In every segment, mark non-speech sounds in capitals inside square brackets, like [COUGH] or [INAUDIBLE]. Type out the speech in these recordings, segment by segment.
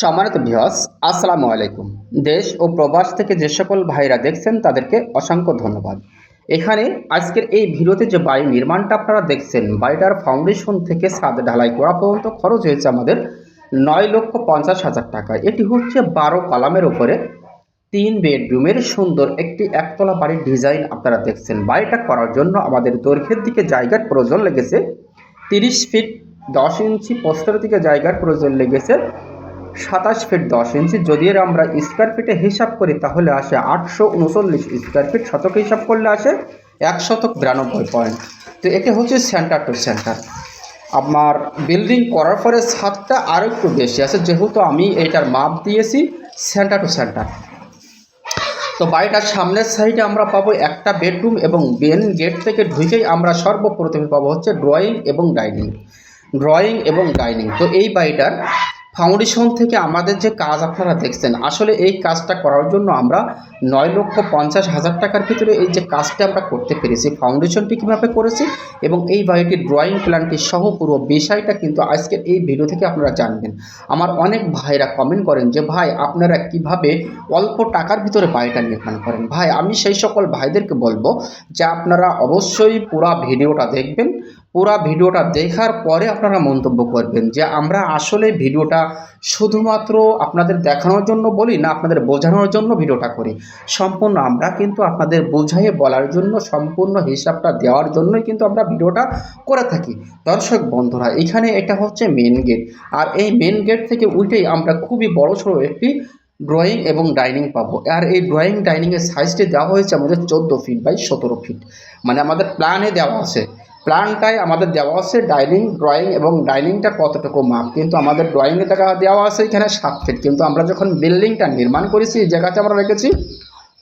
সম্মানিত ভিউয়ার্স, আসসালামু আলাইকুম। দেশ ও প্রবাস থেকে যে সকল ভাইরা দেখছেন, তাদেরকে অসংখ্য ধন্যবাদ। এখানে আজকের এই ভিডিওতে যে বাড়ি নির্মাণটা আপনারা দেখছেন, বাড়িটার ফাউন্ডেশন থেকে ছাদ ঢালাই করা পর্যন্ত খরচ হয়েছে আমাদের নয় লক্ষ পঞ্চাশ হাজার টাকা। এটি হচ্ছে বারো কলামের উপরে তিন বেডরুমের সুন্দর একটি একতলা বাড়ির ডিজাইন আপনারা দেখছেন। বাড়িটা করার জন্য আমাদের দৈর্ঘ্যের দিকে জায়গার প্রয়োজন লেগেছে, তিরিশ ফিট দশ ইঞ্চি পোস্টের দিকে জায়গার প্রয়োজন লেগেছে। সাতাশ ফিট দশ ইঞ্চি। যদি এর আমরা স্কোয়ার ফিটে হিসাব করি, তাহলে আসে আটশো উনচল্লিশ স্কোয়ার ফিট শতক হিসাব করলে আসে এক শতক বিরানব্বই পয়েন্ট তো এটা হচ্ছে সেন্টার টু সেন্টার আমার বিল্ডিং করার পরে ছাদটা আরও একটু বেশি আছে। যেহেতু আমি এটার মাপ দিয়েছি সেন্টার টু সেন্টার তো বাড়িটার সামনের সাইডে আমরা পাবো একটা বেডরুম এবং বেন গেট থেকে ঢুকেই আমরা সর্বপ্রথমে পাবো হচ্ছে ড্রয়িং এবং ডাইনিং ড্রয়িং এবং ডাইনিং তো এই বাড়িটার ফাউন্ডেশন থেকে আমাদের যে কাজ আপনারা দেখছেন, আসলে এই কাজটা করার জন্য আমরা নয় লক্ষ পঞ্চাশ হাজার টাকার ভিতরে এই যে কাজটা আমরা করতে পেরেছি ফাউন্ডেশনটি কীভাবে করেছি এবং এই বাড়িটির ড্রয়িং প্ল্যানটি সহ পুরো বিষয়টা কিন্তু আজকের এই ভিডিও থেকে আপনারা জানবেন। আমার অনেক ভাইরা কমেন্ট করেন যে, ভাই, আপনারা কীভাবে অল্প টাকার ভিতরে বাড়িটা নির্মাণ করেন? ভাই, আমি সেই সকল ভাইদেরকে বলব যে, আপনারা অবশ্যই পুরা ভিডিওটা দেখবেন পুরো ভিডিওটা দেখার পরে আপনারা মন্তব্য করবেন যে আমরা আসলে ভিডিওটা শুধুমাত্র আপনাদের দেখানোর জন্য বলি না, আপনাদের বোঝানোর জন্য ভিডিওটা করি। সম্পূর্ণ আমরা কিন্তু আপনাদের বোঝাইয়ে বলার জন্য, সম্পূর্ণ হিসাবটা দেওয়ার জন্যই কিন্তু আমরা ভিডিওটা করে থাকি। দর্শক বন্ধুরা, এখানে এটা হচ্ছে মেন গেট আর এই মেন গেট থেকে উঠেই আমরা খুবই বড় সড়ো একটি ড্রয়িং এবং ডাইনিং পাবো। আর এই ড্রয়িং ডাইনিংয়ের সাইজটি দেওয়া হয়েছে আমাদের চোদ্দ ফিট বাই সতেরো ফিট মানে আমাদের প্ল্যানে দেওয়া আছে। প্ল্যানটাই আমাদের দেওয়া আছে ডাইনিং, ড্রয়িং এবং ডাইনিংটা কতটুকু মাপ? কিন্তু আমাদের ড্রয়িংয়ে দেখা দেওয়া আছে এখানে সাত ফিট। কিন্তু আমরা যখন বিল্ডিংটা নির্মাণ করেছি, এই জায়গাতে আমরা রেখেছি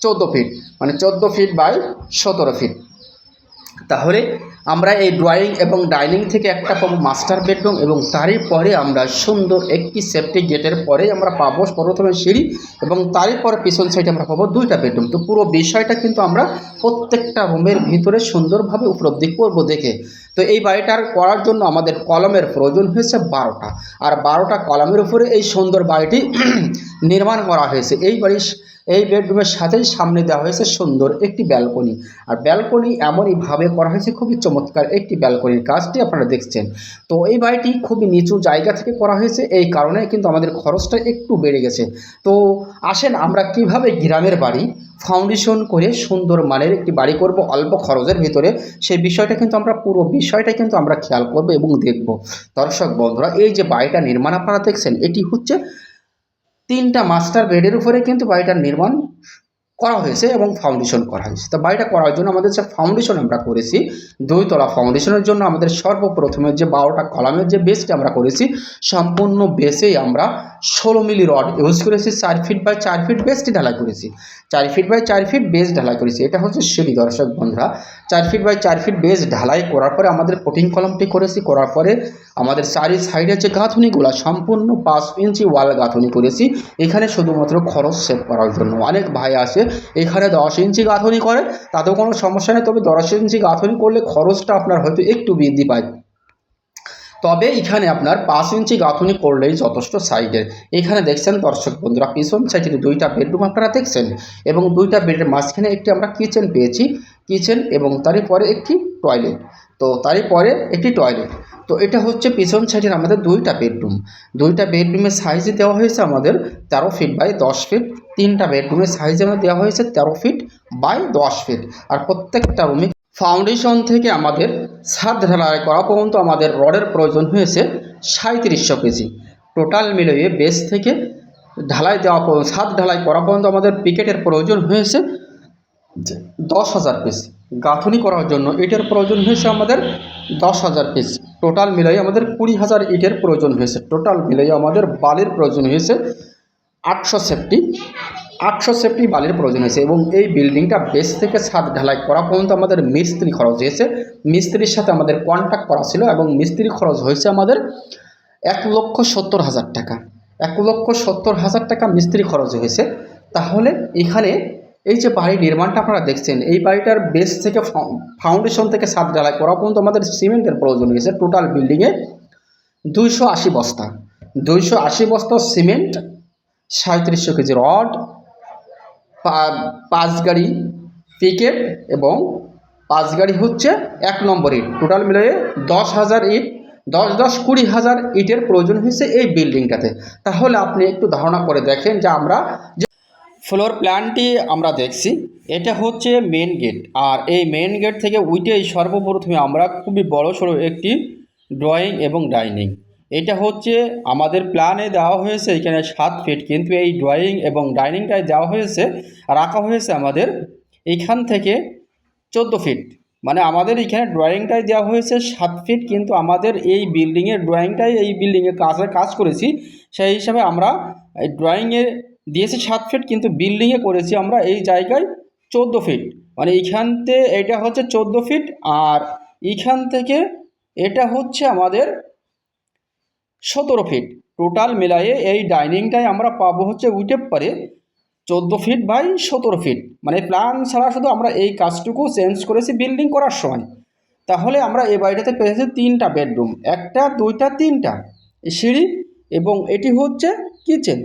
চোদ্দ ফিট। মানে চোদ্দ ফিট বাই সতেরো ফিট। তাহলে আমরা এই ড্রয়িং এবং ডাইনিং থেকে একটা পাবো মাস্টার বেডরুম এবং তারই পরে আমরা সুন্দর একটি সেফটি গেটের পরে আমরা পাবো প্রথমে সিঁড়ি এবং তারই পরে পিছন সাইডে আমরা পাবো দুইটা বেডরুম তো পুরো বিষয়টা কিন্তু আমরা প্রত্যেকটা রুমের ভিতরে সুন্দরভাবে উপলব্ধি করব দেখে। তো এই বাড়িটার করার জন্য আমাদের কলমের প্রয়োজন হয়েছে বারোটা। আর বারোটা কলমের উপরে এই সুন্দর বাড়িটি [CLEARS THROAT] নির্মাণ করা হয়েছে। এই বাড়ির এই বেডরুমের সাথেই সামনে দেওয়া হয়েছে সুন্দর একটি ব্যালকনি আর ব্যালকনি এমনইভাবে করা হয়েছে, খুবই চমৎকার একটি ব্যালকনির কাজটি আপনারা দেখছেন। তো এই বাড়িটি খুবই নিচু জায়গা থেকে করা হয়েছে, এই কারণে কিন্তু আমাদের খরচটা একটু বেড়ে গেছে। তো আসেন আমরা কীভাবে গ্রামের বাড়ি ফাউন্ডেশন করে সুন্দর মানের একটি বাড়ি করব অল্প খরচের ভিতরে সেই বিষয়টা কিন্তু আমরা পুরো বিষয়টা কিন্তু আমরা খেয়াল করব এবং দেখব। দর্শক বন্ধুরা, এই যে বাড়িটা নির্মাণ আপনারা দেখছেন, এটি হচ্ছে তিনটা মাস্টার বেডের উপরে কিন্তু বাড়িটার নির্মাণ করা হয়েছে এবং ফাউন্ডেশন করা হয়েছে। তো বাড়িটা করার জন্য আমাদের যে ফাউন্ডেশন আমরা করেছি, দুইতলা ফাউন্ডেশনের জন্য আমাদের সর্বপ্রথমে যে বারোটা কলামের যে বেসটি আমরা করেছি, সম্পূর্ণ বেসেই আমরা ষোলো মিলি রড ইউজ করেছি, চার ফিট বাই চার ফিট বেসটি ঢালাই করেছি। চার ফিট বাই চার ফিট বেস ঢালাই করেছি। এটা হচ্ছে সিঁড়ি, দর্শক বন্ধুরা। চার ফিট বাই চার ফিট বেস ঢালাই করার পরে আমাদের কোটিং কলমটি করেছি। করার পরে আমাদের চারি সাইডের যে গাঁথুনিগুলো, সম্পূর্ণ পাঁচ ইঞ্চি ওয়াল গাঁথুনি করেছি। এখানে শুধুমাত্র খরচ সেভ করার জন্য। অনেক ভাই আসে এখানে দশ ইঞ্চি গাঁথুনি করে, তাতেও কোনো সমস্যা নেই, তবে দশ ইঞ্চি গাঁথনি করলে খরচটা আপনার হয়তো একটু বৃদ্ধি পায়। তবে এখানে আপনার পাঁচ ইঞ্চি গাঁথুনি করলেই যথেষ্ট সাইডের এখানে দেখছেন দর্শক বন্ধুরা, পিছন সাইডে দুইটা বেডরুম আপনারা দেখছেন এবং দুইটা বেডের মাঝখানে একটি আমরা কিচেন পেয়েছি, কিচেন এবং তারই পরে একটি টয়লেট। তো তারই পরে একটি টয়লেট। তো এটা হচ্ছে পিছন সাইডের আমাদের দুইটা বেডরুম। দুইটা বেডরুমের সাইজে দেওয়া হয়েছে আমাদের তেরো ফিট বাই দশ ফিট। তিনটা বেডরুমের সাইজে আমাদের দেওয়া হয়েছে তেরো ফিট বাই দশ ফিট আর প্রত্যেকটা রুমে ফাউন্ডেশন থেকে আমাদের ছাদ ঢালাই করা পর্যন্ত আমাদের রডের প্রয়োজন হয়েছে সাঁত্রিশশো কেজি। টোটাল মিলিয়ে বেস থেকে ঢালাই দেওয়া পর্যন্ত ছাদ ঢালাই করা পর্যন্ত আমাদের পিকেটের প্রয়োজন হয়েছে দশ হাজার পিস গাঁথনি করার জন্য ইটের প্রয়োজন হয়েছে আমাদের দশ হাজার পিস টোটাল মিলাই আমাদের কুড়ি হাজার ইটের প্রয়োজন হয়েছে। টোটাল মিলাই আমাদের বালির প্রয়োজন হয়েছে আটশো সেফটি আটশো সেফটি বালির প্রয়োজন হয়েছে এবং এই বিল্ডিংটা বেস থেকে ছাদ ঢালাই করা পর্যন্ত আমাদের মিস্ত্রি খরচ হয়েছে। মিস্ত্রির সাথে আমাদের কন্ট্যাক্ট করা ছিল এবং মিস্ত্রি খরচ হয়েছে আমাদের এক লক্ষ সত্তর হাজার টাকা। এক লক্ষ সত্তর হাজার টাকা মিস্ত্রি খরচ হয়েছে। তাহলে এখানে এই যে বাড়ি নির্মাণটা আপনারা দেখছেন, এই বাড়িটার বেস থেকে ফাউন্ডেশন থেকে ছাদ ঢালাই করা পর্যন্ত আমাদের সিমেন্টের প্রয়োজন হয়েছে। টোটাল বিল্ডিংয়ে দুইশো আশি বস্তা। দুইশো আশি বস্তা সিমেন্ট সাঁত্রিশশো কেজি রড পাঁচ গাড়ি পিকেট এবং পাঁচ গাড়ি হচ্ছে এক নম্বর ইট। টোটাল মিলিয়ে দশ হাজার ইট, দশ দশ কুড়ি হাজার ইটের প্রয়োজন হয়েছে এই বিল্ডিংটাতে। তাহলে আপনি একটু ধারণা করে দেখেন যে আমরা যে ফ্লোর প্ল্যানটি আমরা দেখছি, এটা হচ্ছে মেন গেট আর এই মেন গেট থেকে উইটেই সর্বপ্রথমে আমরা খুবই বড় সড়ো একটি ড্রয়িং এবং ডাইনিং এটা হচ্ছে আমাদের প্ল্যানে দেওয়া হয়েছে, এখানে সাত ফিট কিন্তু এই ড্রয়িং এবং ডাইনিংটায় দেওয়া হয়েছে, রাখা হয়েছে আমাদের এইখান থেকে চোদ্দ ফিট মানে আমাদের এখানে ড্রয়িংটাই দেওয়া হয়েছে সাত ফিট কিন্তু আমাদের এই বিল্ডিংয়ের ড্রয়িংটাই এই বিল্ডিংয়ে কাজে কাজ করেছি, সেই হিসাবে আমরা এই ড্রয়িংয়ে দিয়েছি সাত ফিট কিন্তু বিল্ডিংয়ে করেছি আমরা এই জায়গায় চোদ্দ ফিট মানে এইখানতে এটা হচ্ছে চোদ্দ ফিট আর এইখান থেকে এটা হচ্ছে আমাদের সতেরো ফিট টোটাল মিলায়ে এই ডাইনিংটাই আমরা পাবো হচ্ছে উঠে পারে চোদ্দ ফিট বাই সতেরো ফিট মানে প্ল্যান ছাড়া শুধু আমরা এই কাজটুকু চেঞ্জ করেছি বিল্ডিং করার সময়। তাহলে আমরা এই বাড়িটাতে পেয়েছি তিনটা বেডরুম একটা, দুইটা, তিনটা। সিঁড়ি এবং এটি হচ্ছে কিচেন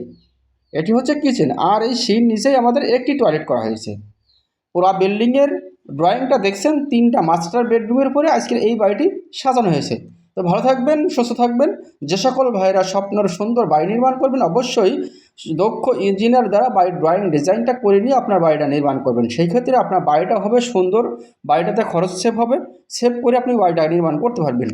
এটি হচ্ছে কিচেন আর এই সিঁড়ির নিচেই আমাদের একটি টয়লেট করা হয়েছে। পুরা বিল্ডিংয়ের ড্রয়িংটা দেখছেন, তিনটা মাস্টার বেডরুমের পরে আজকের এই বাড়িটি সাজানো হয়েছে। তো ভালো থাকবেন, সুস্থ থাকবেন। যে সকল ভাইয়েরা স্বপ্নের সুন্দর বাড়ি নির্মাণ করবেন, অবশ্যই দক্ষ ইঞ্জিনিয়ার দ্বারা বাড়ির ড্রয়িং ডিজাইনটা করে নিয়ে আপনার বাড়িটা নির্মাণ করবেন। সেই ক্ষেত্রে আপনার বাড়িটা হবে সুন্দর, বাড়িটাতে খরচ সেভ হবে, সেভ করে আপনি বাড়িটা নির্মাণ করতে পারবেন।